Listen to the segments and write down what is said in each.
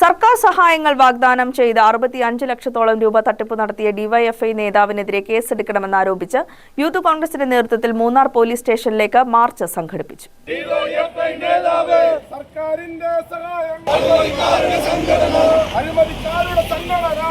സർക്കാർ സഹായങ്ങൾ വാഗ്ദാനം ചെയ്ത് അറുപത്തി അഞ്ച് ലക്ഷത്തോളം രൂപ തട്ടിപ്പ് നടത്തിയ ഡിവൈഎഫ്ഐ നേതാവിനെതിരെ കേസെടുക്കണമെന്നാരോപിച്ച് യൂത്ത് കോൺഗ്രസിന്റെ നേതൃത്വത്തിൽ മൂന്നാർ പോലീസ് സ്റ്റേഷനിലേക്ക് മാർച്ച് സംഘടിപ്പിച്ചു. അഴിമതിക്കാരുടെ സംഘടന.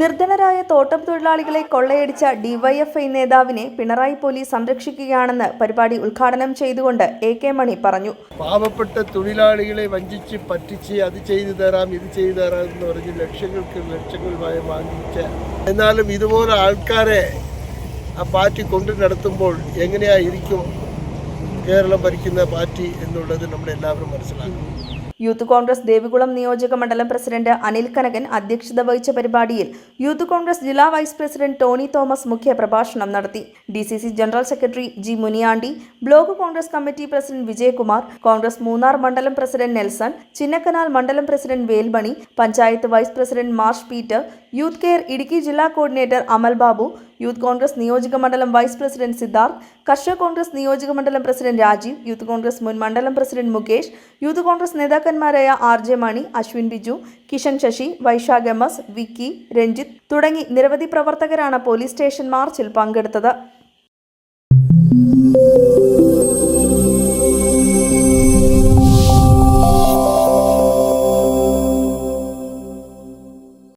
നിർധനരായ തോട്ടം തൊഴിലാളികളെ കൊള്ളയടിച്ച ഡിവൈഎഫ്ഐ നേതാവിനെ പിണറായി പോലീസ് സംരക്ഷിക്കുകയാണെന്ന് പരിപാടി ഉദ്ഘാടനം ചെയ്തുകൊണ്ട് എ കെ മണി പറഞ്ഞു. പാവപ്പെട്ട തൊഴിലാളികളെ വഞ്ചിച്ച് പറ്റിച്ച് അത് ചെയ്തു തരാം ഇത് ചെയ്തു തരാം എന്ന് പറഞ്ഞ് ലക്ഷങ്ങൾക്ക് ലക്ഷങ്ങളുമായി വാങ്ങിച്ച എന്നാലും ഇതുപോലെ ആൾക്കാരെ ആ പാർട്ടി കൊണ്ടു നടത്തുമ്പോൾ എങ്ങനെയായിരിക്കും കേരളം ഭരിക്കുന്ന പാർട്ടി എന്നുള്ളത് നമ്മളെല്ലാവരും മനസ്സിലാക്കണം. യൂത്ത് കോൺഗ്രസ് ദേവികുളം നിയോജക മണ്ഡലം പ്രസിഡന്റ് അനിൽ കനകൻ അധ്യക്ഷത വഹിച്ച പരിപാടിയിൽ യൂത്ത് കോൺഗ്രസ് ജില്ലാ വൈസ് പ്രസിഡന്റ് ടോണി തോമസ് മുഖ്യ പ്രഭാഷണം നടത്തി. D general secretary G Muniyandi block Congress committee president Vijayakumar Congress Munnar മണ്ഡലം പ്രസിഡന്റ് നെൽസൺ ചിന്നക്കനാൽ മണ്ഡലം president Velmani panchayat vice president Marsh Peter youth care Idukki ജില്ലാ കോർഡിനേറ്റർ അമൽ ബാബു യൂത്ത് കോൺഗ്രസ് നിയോജക മണ്ഡലം vice president Siddharth കർഷക കോൺഗ്രസ് നിയോജക മണ്ഡലം പ്രസിഡന്റ് രാജീവ് യൂത്ത് കോൺഗ്രസ് മുൻ മണ്ഡലം president Mukesh youth Congress നേതാക്കന്മാരായ R J Mani Ashwin Biju Kishan Sasi Vaishakh M S Vicky Ranjith തുടങ്ങി നിരവധി പ്രവർത്തകരാണ് പോലീസ് സ്റ്റേഷൻ മാർച്ചിൽ പങ്കെടുത്തത്.